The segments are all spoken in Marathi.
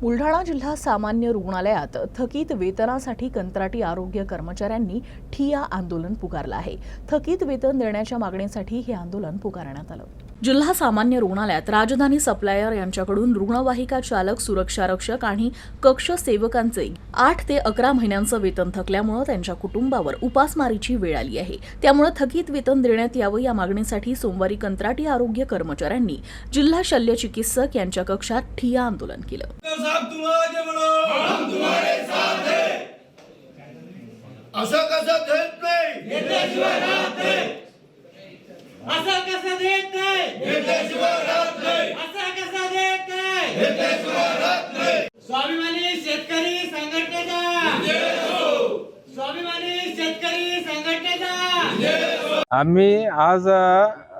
बुलढाणा जिल्हा सामान्य रुग्णालयात थकीत वेतनासाठी कंत्राटी आरोग्य कर्मचाऱ्यांनी ठिया आंदोलन पुकारलं आहे. थकीत वेतन देण्याच्या मागणीसाठी हे आंदोलन पुकारण्यात आलं. जिल्हा सामान्य रुग्णालयात राजधानी सप्लायर यांच्याकडून रुग्णवाहिका चालक सुरक्षा रक्षक आणि कक्ष सेवकांचे आठ ते अकरा महिन्यांचं वेतन थकल्यामुळे त्यांच्या कुटुंबावर उपासमारीची वेळ आली आहे. त्यामुळे थकीत वेतन देण्यात यावं या मागणीसाठी सोमवारी कंत्राटी आरोग्य कर्मचाऱ्यांनी जिल्हा शल्य चिकित्सक यांच्या कक्षात ठिया आंदोलन केलं. साहब तुम आगे बढ़ो। हम तुम्हारे साथ हैं। असं कसं देत नाही असं कसं देत नाही घेतल्याशिवाय राहत नाही असं कसं देत नाही घेतल्याशिवाय राहत नाही स्वाभिमानी शेतकरी संघटनेचा। स्वाभिमानी शेतकरी संघटनेचा। आम्ही आज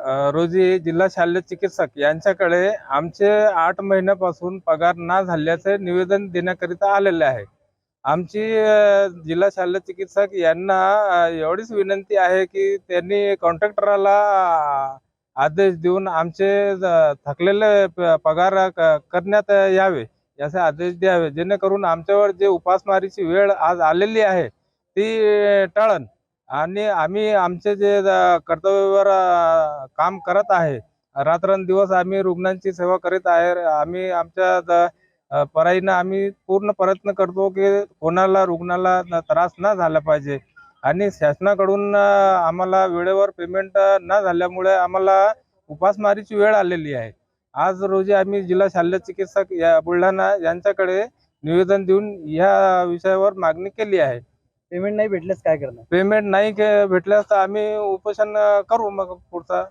रोजी जिल्हा शालेय चिकित्सक यांच्याकडे आमचे आठ महिन्यापासून पगार ना झाल्याचे निवेदन देण्याकरिता आलेले आहे. आमची जिल्हा शालेय चिकित्सक यांना एवढीच विनंती आहे की त्यांनी कॉन्ट्रॅक्टरला आदेश देऊन आमचे थकलेले पगार क- करण्यात यावे याचे आदेश द्यावे. जेणेकरून आमच्यावर जे उपासमारीची वेळ आज आलेली आहे ती टळण. आणि आम्ही आमचे जे कर्तव्यावर काम करत आहे रात्रंदिवस आम्ही रुग्णांची सेवा करीत आहे आम्ही आमच्या पराईनं आम्ही पूर्ण प्रयत्न करतो की कोणाला रुग्णाला त्रास न झाला पाहिजे. आणि शासनाकडून आम्हाला वेळेवर पेमेंट न झाल्यामुळे आम्हाला उपासमारीची वेळ आलेली आहे. आज रोजी आम्ही जिल्हा शालेय चिकित्सक या बुलढाणा यांच्याकडे निवेदन देऊन या विषयावर मागणी केली आहे. पेमेंट नाही भेटल्यास काय करणार? पेमेंट नाही के- भेटल्यास तर आम्ही उपोषण करू मग पुढचा.